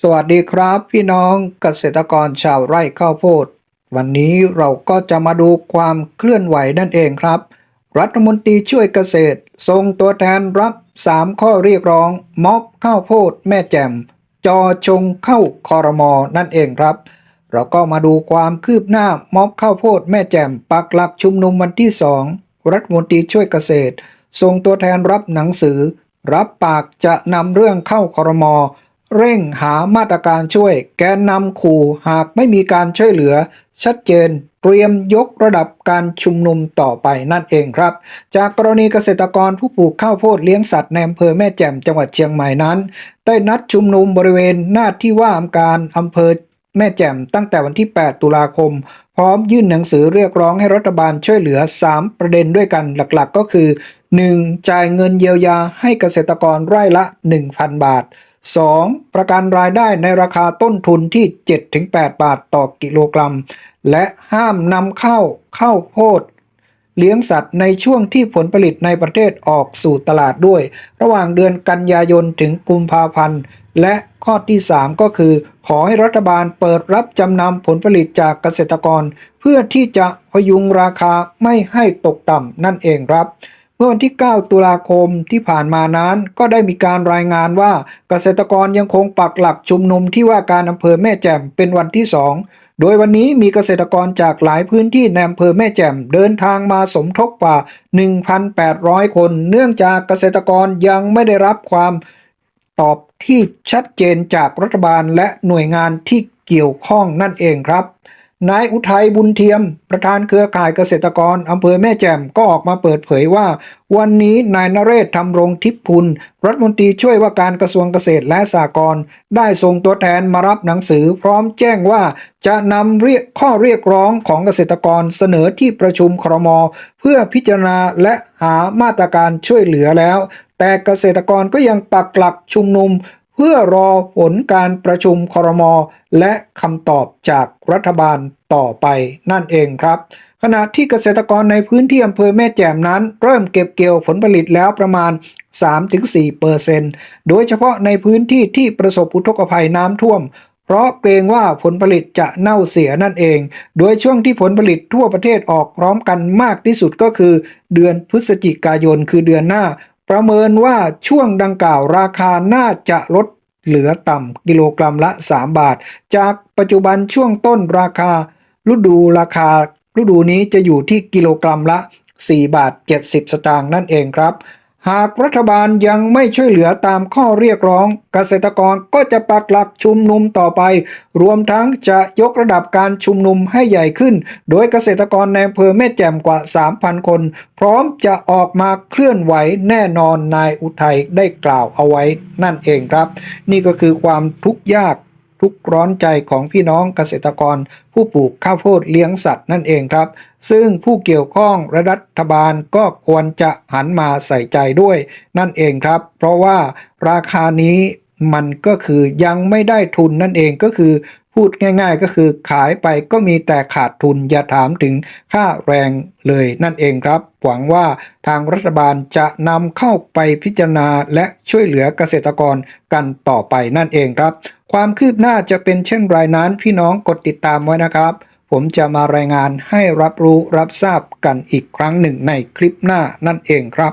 สวัสดีครับพี่น้องเกษตรกรชาวไร่ข้าวโพด วันนี้เราก็จะมาดูความเคลื่อนไหวนั่นเองครับ รัฐมนตรีช่วยเกษตรส่งตัวแทนรับ 3 ข้อเรียกร้อง ม็อบข้าวโพดแม่แจ่ม จอชงเข้าคอรมอนั่นเองครับ เราก็มาดูความคืบหน้าม็อบข้าวโพดแม่แจ่มปักหลักชุมนุมวันที่ 2 รัฐมนตรีช่วยเกษตรส่งตัวแทนรับหนังสือ รับปากจะนำเรื่องเข้าคอรมอ เร่งหามาตรการช่วย แกนนำขู่หากไม่มีการช่วยเหลือ ชัดเจนเตรียมยกระดับการชุมนุมต่อไปนั่นเองครับ จากกรณีเกษตรกรผู้ปลูกข้าวโพดเลี้ยงสัตว์ในอำเภอแม่แจ่มจังหวัดเชียงใหม่นั้น ได้นัดชุมนุมบริเวณหน้าที่ว่าการอำเภอแม่แจ่มตั้งแต่วันที่ 8 ตุลาคม พร้อมยื่นหนังสือเรียกร้องให้รัฐบาลช่วยเหลือ 3 ประเด็นด้วยกันหลักๆ ก็คือ 1. จ่ายเงินเยียวยาให้เกษตรกรไร่ละ 1,000 บาท 2. ประกันรายได้ในราคาต้นทุนที่ 7-8 บาทต่อกิโลกรัม และห้ามนำเข้าข้าวโพดเลี้ยงสัตว์ในช่วงที่ผลผลิตในประเทศออกสู่ตลาดด้วย ระหว่างเดือนกันยายนถึงกุมภาพันธ์ และข้อที่ 3 ก็คือ ขอให้รัฐบาลเปิดรับจำนำผลผลิตจากเกษตรกร เพื่อที่จะพยุงราคาไม่ให้ตกต่ำนั่นเองครับ เมื่อวันที่ 9 ตุลาคมที่ผ่านมานั้นก็ได้มีการรายงานว่าเกษตรกรยังคงปักหลักชุมนุมที่ว่าการอำเภอแม่แจ่มเป็นวันที่ 2 โดยวันนี้มีเกษตรกรจากหลายพื้นที่ในอำเภอแม่แจ่มเดินทางมาสมทบกว่า 1,800 คน เนื่องจากเกษตรกรยังไม่ได้รับความตอบที่ชัดเจนจากรัฐบาลและหน่วยงานที่เกี่ยวข้องนั่นเองครับ นายอุทัยบุญเทียม ประธานเครือข่ายเกษตรกรอำเภอแม่แจ่มก็ออกมาเปิดเผยว่า วันนี้นายนเรศทำรงทิพย์คุณ รัฐมนตรีช่วยว่าการกระทรวงเกษตรและสหกรณ์ได้ส่งตัวแทนมารับหนังสือพร้อมแจ้งว่าจะนำเรียกข้อเรียกร้องของเกษตรกรเสนอที่ประชุมครม เพื่อพิจารณาและหามาตรการช่วยเหลือแล้ว แต่เกษตรกรก็ยังปักหลักชุมนุม เพื่อรอผลการประชุมครมและคำตอบจากรัฐบาลต่อไปนั่นเองครับ ขณะที่เกษตรกรในพื้นที่อำเภอแม่แจ่มนั้น เริ่มเก็บเกี่ยวผลผลิตแล้วประมาณ 3-4%เปอร์เซ็นต์โดยเฉพาะในพื้นที่ที่ประสบอุทกภัยน้ำท่วม เพราะเกรงว่าผลผลิตจะเน่าเสียนั่นเอง โดยช่วงที่ผลผลิตทั่วประเทศออกพร้อมกันมากที่สุดก็คือ เดือนพฤศจิกายนคือเดือนหน้า ประเมินว่าช่วงดังกล่าวราคาน่าจะลดเหลือต่ำกิโลกรัมละ 3 บาท จากปัจจุบันช่วงต้นราคาฤดูราคาฤดูนี้จะอยู่ที่กิโลกรัมละ 4 บาท 70 สตางค์นั่นเองครับ หากรัฐบาลยังไม่ช่วยเหลือตามข้อเรียกร้อง เกษตรกรก็จะปักหลักชุมนุมต่อไป รวมทั้งจะยกระดับการชุมนุมให้ใหญ่ขึ้น โดยเกษตรกรในอำเภอแม่แจ่มกว่า 3,000 คน พร้อมจะออกมาเคลื่อนไหวแน่นอนนายอุทัยได้กล่าวเอาไว้นั่นเองครับ นี่ก็คือความทุกข์ยาก ทุกร้อนใจของพี่น้องเกษตรกร ผู้ปลูกข้าวโพดเลี้ยงสัตว์นั่นเองครับ ซึ่งผู้เกี่ยวข้องและรัฐบาลก็ควรจะหันมาใส่ใจด้วยนั่นเองครับ เพราะว่าราคานี้มันก็คือยังไม่ได้ทุนนั่นเองก็คือ พูดง่าย ๆ ก็คือขายไปก็มีแต่ขาดทุนอย่าถามถึงค่าแรงเลยนั่นเองครับ หวังว่าทางรัฐบาลจะนำเข้าไปพิจารณาและช่วยเหลือเกษตรกรกันต่อไปนั่นเองครับ ความคืบหน้าจะเป็นเช่นไรนั้นพี่น้องกดติดตามไว้นะครับ ผมจะมารายงานให้รับรู้รับทราบกันอีกครั้งหนึ่งในคลิปหน้านั่นเองครับ